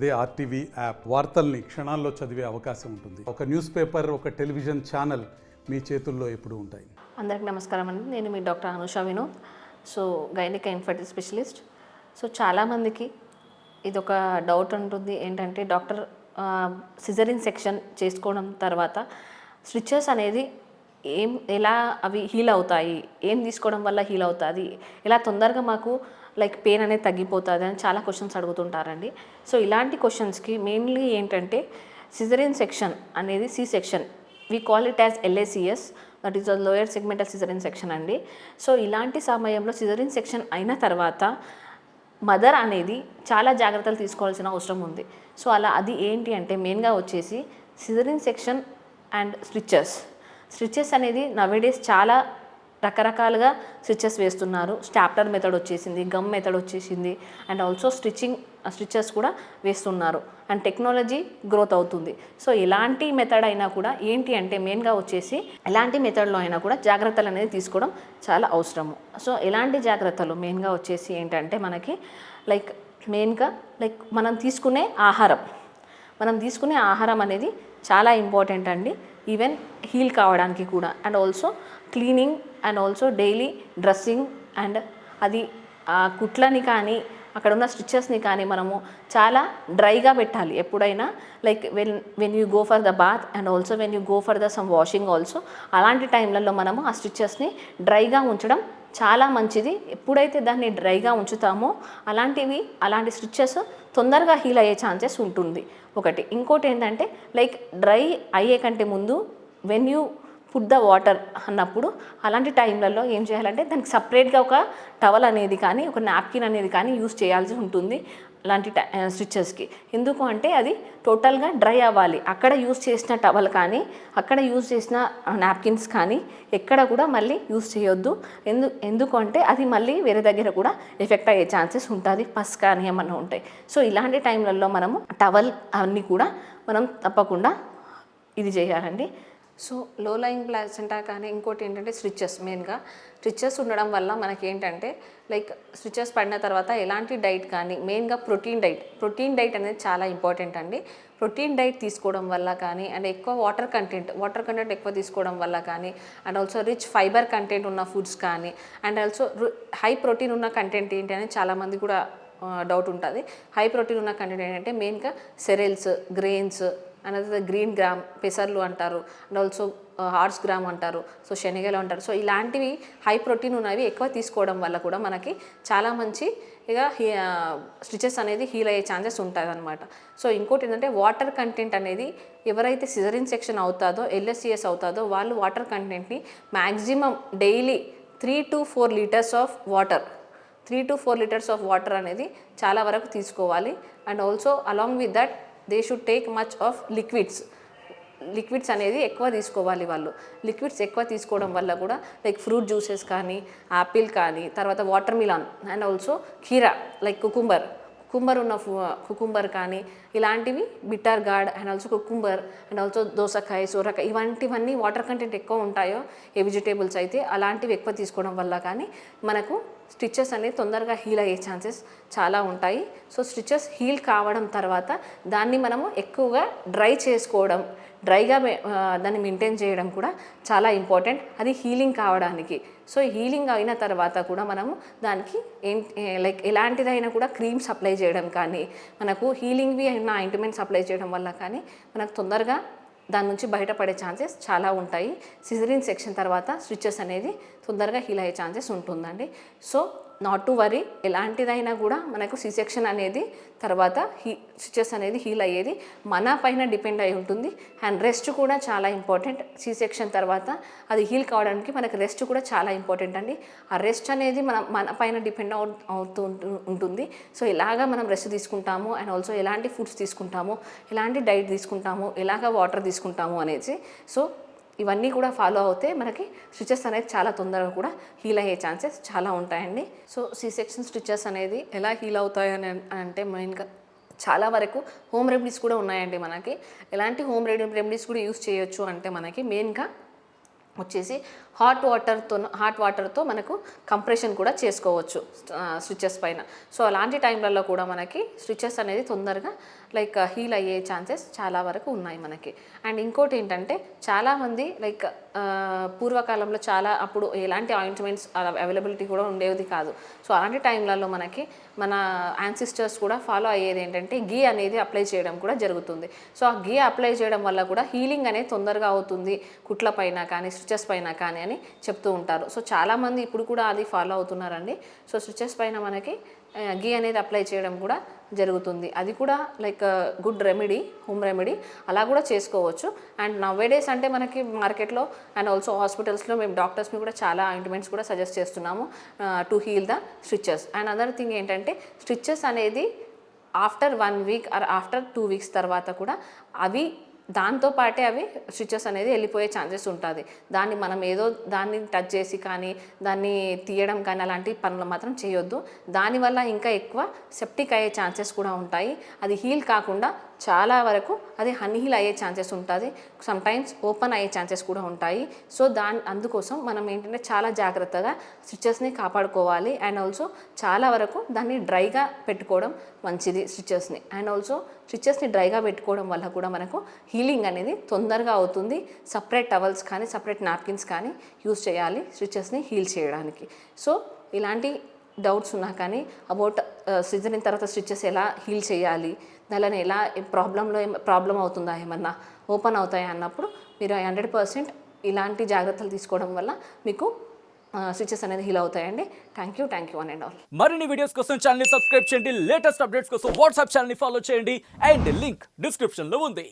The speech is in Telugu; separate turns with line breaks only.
అదే ఆర్టీవీ యాప్ వార్తల్ని క్షణాల్లో చదివే అవకాశం ఉంటుంది. ఒక న్యూస్ పేపర్ ఒక టెలివిజన్ ఛానల్ మీ చేతుల్లో ఎప్పుడు ఉంటాయి.
అందరికి నమస్కారం అండి. నేను మీ doctor Anusha Vinod so gynaec infertility specialist. So చాలామందికి ఇది ఒక డౌట్ ఉంటుంది. ఏంటంటే డాక్టర్ సిజరిన్ సెక్షన్ చేసుకోవడం తర్వాత స్టిచెస్ అనేది ఏం ఎలా అవి హీల్ అవుతాయి? ఏం తీసుకోవడం వల్ల హీల్ అవుతుంది? ఎలా తొందరగా మాకు లైక్ పెయిన్ అనేది తగ్గిపోతుంది అని చాలా క్వశ్చన్స్ అడుగుతుంటారండి. సో ఇలాంటి క్వశ్చన్స్కి మెయిన్లీ ఏంటంటే సిజరిన్ సెక్షన్ అనేది C section we call it as L S C S that is the lower segmental caesarean section అండి. సో ఇలాంటి సమయంలో సిజరిన్ సెక్షన్ అయిన తర్వాత మదర్ అనేది చాలా జాగ్రత్తలు తీసుకోవాల్సిన అవసరం ఉంది. సో అలా అది ఏంటి అంటే మెయిన్గా వచ్చేసి caesarean section and stitches stitches అనేది నవేడేస్ చాలా రకరకాలుగా స్టిచెస్ వేస్తున్నారు. స్టాప్టర్ మెథడ్ వచ్చేసింది గమ్ మెథడ్ వచ్చేసింది అండ్ ఆల్సో స్టిచ్చింగ్ స్టిచెస్ కూడా వేస్తున్నారు. అండ్ టెక్నాలజీ గ్రోత్ అవుతుంది. సో ఎలాంటి మెథడ్ అయినా కూడా ఏంటి అంటే మెయిన్గా వచ్చేసి ఎలాంటి మెథడ్లో అయినా కూడా జాగ్రత్తలు అనేది తీసుకోవడం చాలా అవసరము. సో ఎలాంటి జాగ్రత్తలు మెయిన్గా వచ్చేసి ఏంటంటే మనకి లైక్ మెయిన్గా లైక్ మనం తీసుకునే ఆహారం. మనం తీసుకునే ఆహారం అనేది చాలా ఇంపార్టెంట్ అండి. ఈవెన్ హీల్ కావడానికి కూడా. And also cleaning and also daily dressing and అది ఆ కుట్లని కానీ అక్కడ ఉన్న స్టిచెస్ని కానీ మనము చాలా డ్రైగా పెట్టాలి. ఎప్పుడైనా like when when you go for the bath and also when you go for the some washing also అలాంటి టైంలలో మనము ఆ స్టిచెస్ని డ్రైగా ఉంచడం చాలా మంచిది. ఎప్పుడైతే దాన్ని డ్రైగా ఉంచుతామో అలాంటివి అలాంటి స్టిచెస్ తొందరగా హీల్ అయ్యే ఛాన్సెస్ ఉంటుంది. ఒకటి. ఇంకోటి ఏంటంటే లైక్ డ్రై అయ్యే కంటే ముందు when you put the water అన్నప్పుడు అలాంటి టైంలలో ఏం చేయాలంటే దానికి సపరేట్గా ఒక టవల్ అనేది కానీ ఒక నాప్కిన్ అనేది కానీ యూస్ చేయాల్సి ఉంటుంది. అలాంటి స్టిచ్చెస్కి. ఎందుకు అంటే అది టోటల్గా డ్రై అవ్వాలి. అక్కడ యూస్ చేసిన టవల్ కానీ అక్కడ యూస్ చేసిన నాప్కిన్స్ కానీ ఎక్కడ కూడా మళ్ళీ యూస్ చేయొద్దు. ఎందు ఎందుకంటే అది మళ్ళీ వేరే దగ్గర కూడా ఎఫెక్ట్ అయ్యే ఛాన్సెస్ ఉంటుంది. పస్ కానీ ఏమన్నా ఉంటాయి సో ఇలాంటి టైంలలో మనము టవల్ అన్నీ కూడా మనం తప్పకుండా ఇది చేయాలండి. సో లో లయింగ్ ప్లాసెంటా కానీ ఇంకోటి ఏంటంటే స్విచ్చెస్ మెయిన్గా స్టిచెస్ ఉండడం వల్ల మనకి ఏంటంటే లైక్ స్విచ్చెస్ పడిన తర్వాత ఎలాంటి డైట్ కానీ మెయిన్గా ప్రోటీన్ డైట్ ప్రోటీన్ డైట్ అనేది చాలా ఇంపార్టెంట్ అండి. ప్రోటీన్ డైట్ తీసుకోవడం వల్ల కానీ అండ్ ఎక్కువ వాటర్ కంటెంట్ వాటర్ కంటెంట్ ఎక్కువ తీసుకోవడం వల్ల కానీ and also rich fiber content ఉన్న ఫుడ్స్ కానీ అండ్ ఆల్సో హై ప్రోటీన్ ఉన్న కంటెంట్ ఏంటి అనేది చాలామంది కూడా డౌట్ ఉంటుంది. హై ప్రోటీన్ ఉన్న కంటెంట్ ఏంటంటే మెయిన్గా cereals grains another green gram పెసర్లు అంటారు అండ్ ఆల్సో హార్స్ గ్రామ్ అంటారు సో శనగలు అంటారు సో ఇలాంటివి హై ప్రోటీన్ ఉన్నవి ఎక్కువ తీసుకోవడం వల్ల కూడా మనకి చాలా మంచి ఇక స్టిచెస్ అనేది హీల్ అయ్యే ఛాన్సెస్ ఉంటుంది అనమాట సో ఇంకోటి ఏంటంటే వాటర్ కంటెంట్ అనేది ఎవరైతే సిజరిన్ సెక్షన్ అవుతాదో ఎల్ఎస్సిఎస్ అవుతాదో వాళ్ళు వాటర్ కంటెంట్ని maximum daily three to four litres of water three to four litres of water అనేది చాలా వరకు తీసుకోవాలి and also along with that they should take much of liquids liquids అనేది ఎక్కువ తీసుకోవాలి వాళ్ళు. లిక్విడ్స్ ఎక్కువ తీసుకోవడం వల్ల కూడా లైక్ ఫ్రూట్ జ్యూసెస్ కానీ యాపిల్ కానీ తర్వాత వాటర్ మిలాన్ అండ్ ఆల్సో కీరా లైక్ కుకుంబర్ కుకుంబర్ ఉన్న కుకుంబర్ కానీ ఇలాంటివి bitter gourd and also cucumber and also దోసకాయ సోరకాయ ఇవంటివన్నీ వాటర్ కంటెంట్ ఎక్కువ ఉంటాయో ఏ వెజిటేబుల్స్ అయితే అలాంటివి ఎక్కువ తీసుకోవడం వల్ల కానీ మనకు స్టిచ్చెస్ అనేది తొందరగా హీల్ అయ్యే ఛాన్సెస్ చాలా ఉంటాయి. సో స్టిచ్చెస్ హీల్ కావడం తర్వాత దాన్ని మనము ఎక్కువగా డ్రై చేసుకోవడం డ్రైగా దాన్ని మెయింటైన్ చేయడం కూడా చాలా ఇంపార్టెంట్. అది హీలింగ్ కావడానికి. సో హీలింగ్ అయిన తర్వాత కూడా మనము దానికి ఏం లైక్ ఎలాంటిదైనా కూడా క్రీమ్స్ అప్లై చేయడం కానీ మనకు హీలింగ్వి అయిన ఆయింట్మెంట్స్ అప్లై చేయడం వల్ల కానీ మనకు తొందరగా దాని నుంచి బయటపడే ఛాన్సెస్ చాలా ఉంటాయి. సిజరిన్ సెక్షన్ తర్వాత స్విచ్చెస్ అనేది తొందరగా హీల్ అయ్యే ఛాన్సెస్ ఉంటుందండి. సో నాట్ టు వరీ ఎలాంటిదైనా కూడా మనకు సి సెక్షన్ అనేది తర్వాత హీ స్టిచెస్ అనేది హీల్ అయ్యేది. మన పైన డిపెండ్ అయి ఉంటుంది. అండ్ రెస్ట్ కూడా చాలా ఇంపార్టెంట్ సి సెక్షన్ తర్వాత అది హీల్ కావడానికి మనకు రెస్ట్ కూడా చాలా ఇంపార్టెంట్ అండి. ఆ రెస్ట్ అనేది మన మన పైన డిపెండ్ అవుతూ ఉంటుంది. సో ఎలాగా మనం రెస్ట్ తీసుకుంటాము? అండ్ ఆల్సో ఎలాంటి ఫుడ్స్ తీసుకుంటాము? ఎలాంటి డైట్ తీసుకుంటాము? ఎలాగ వాటర్ తీసుకుంటాము? అనేసి. సో ఇవన్నీ కూడా ఫాలో అవుతే మనకి స్టిచెస్ అనేది చాలా తొందరగా కూడా హీల్ అయ్యే ఛాన్సెస్ చాలా ఉంటాయండి. సో సి సెక్షన్ స్టిచెస్ అనేది ఎలా హీల్ అవుతాయని అంటే మెయిన్గా చాలా వరకు హోమ్ రెమెడీస్ కూడా ఉన్నాయండి మనకి. ఎలాంటి హోమ్ రెమెడీస్ కూడా యూస్ చేయొచ్చు అంటే మనకి మెయిన్గా వచ్చేసి హాట్ వాటర్తో హాట్ వాటర్తో మనకు కంప్రెషన్ కూడా చేసుకోవచ్చు స్విచ్చెస్ పైన. సో అలాంటి టైంలలో కూడా మనకి స్విచ్చెస్ అనేది తొందరగా లైక్ హీల్ అయ్యే ఛాన్సెస్ చాలా వరకు ఉన్నాయి మనకి. అండ్ ఇంకోటి ఏంటంటే చాలామంది లైక్ పూర్వకాలంలో చాలా అప్పుడు ఎలాంటి ఆయింట్మెంట్స్ అవైలబిలిటీ కూడా ఉండేది కాదు. సో అలాంటి టైంలలో మనకి మన యాన్సిస్టర్స్ కూడా ఫాలో అయ్యేది ఏంటంటే గీ అనేది అప్లై చేయడం కూడా జరుగుతుంది. సో ఆ గీ అప్లై చేయడం వల్ల కూడా హీలింగ్ అనేది తొందరగా అవుతుంది. కుట్ల పైన కానీ స్విచెస్ పైన కానీ అని చెప్తూ ఉంటారు. సో చాలామంది ఇప్పుడు కూడా అది ఫాలో అవుతున్నారండి. సో స్విచెస్ పైన మనకి గీ అనేది అప్లై చేయడం కూడా జరుగుతుంది. అది కూడా like good remedy home remedy అలా కూడా చేసుకోవచ్చు. అండ్ నవ్వేడేస్ అంటే మనకి మార్కెట్లో అండ్ ఆల్సో హాస్పిటల్స్లో మేము డాక్టర్స్ని కూడా చాలా ఆయింట్మెంట్స్ కూడా సజెస్ట్ చేస్తున్నాము to heal the stitches and other thing ఏంటంటే స్టిచ్చెస్ అనేది after one week or after two weeks తర్వాత కూడా అవి దాంతో పాటే అవి స్విచెస్ అనేది వెళ్ళిపోయే ఛాన్సెస్ ఉంటుంది. దాన్ని మనం ఏదో దాన్ని టచ్ చేసి కానీ దాన్ని తీయడం కానీ అలాంటి పనులు మాత్రం చేయొద్దు. దానివల్ల ఇంకా ఎక్కువ సెప్టిక్ అయ్యే ఛాన్సెస్ కూడా ఉంటాయి. అది హీల్ కాకుండా చాలా వరకు అది అన్హీల్ అయ్యే ఛాన్సెస్ ఉంటుంది. సమ్టైమ్స్ ఓపెన్ అయ్యే ఛాన్సెస్ కూడా ఉంటాయి. సో దాని అందుకోసం మనం ఏంటంటే చాలా జాగ్రత్తగా స్టిచెస్ని కాపాడుకోవాలి. అండ్ ఆల్సో చాలా వరకు దాన్ని డ్రైగా పెట్టుకోవడం మంచిది స్టిచెస్ని అండ్ ఆల్సో స్టిచెస్ని డ్రైగా పెట్టుకోవడం వల్ల కూడా మనకు హీలింగ్ అనేది తొందరగా అవుతుంది. సపరేట్ టవల్స్ కానీ సపరేట్ నాప్కిన్స్ కానీ యూస్ చేయాలి స్టిచెస్ని హీల్ చేయడానికి. సో ఇలాంటి డౌట్స్ ఉన్నా కానీ అబౌట్ సీజన్ తర్వాత స్టిచ్చెస్ ఎలా హీల్ చేయాలి దానిలో ఎలా ప్రాబ్లంలో ప్రాబ్లం అవుతుందా ఏమన్నా ఓపెన్ అవుతాయా అన్నప్పుడు మీరు హండ్రెడ్ పర్సెంట్ ఇలాంటి జాగ్రత్తలు తీసుకోవడం వల్ల మీకు స్టిచెస్ అనేది హీల్ అవుతాయండి. Thank you thank you one and all.
మరిన్ని వీడియోస్ కోసం ఛానల్ సబ్స్క్రైబ్ చేయండి. లేటెస్ట్ అప్డేట్స్ కోసం వాట్సాప్ ఛానల్ ఫాలో చేయండి. అండ్ లింక్ డిస్క్రిప్షన్లో ఉంది.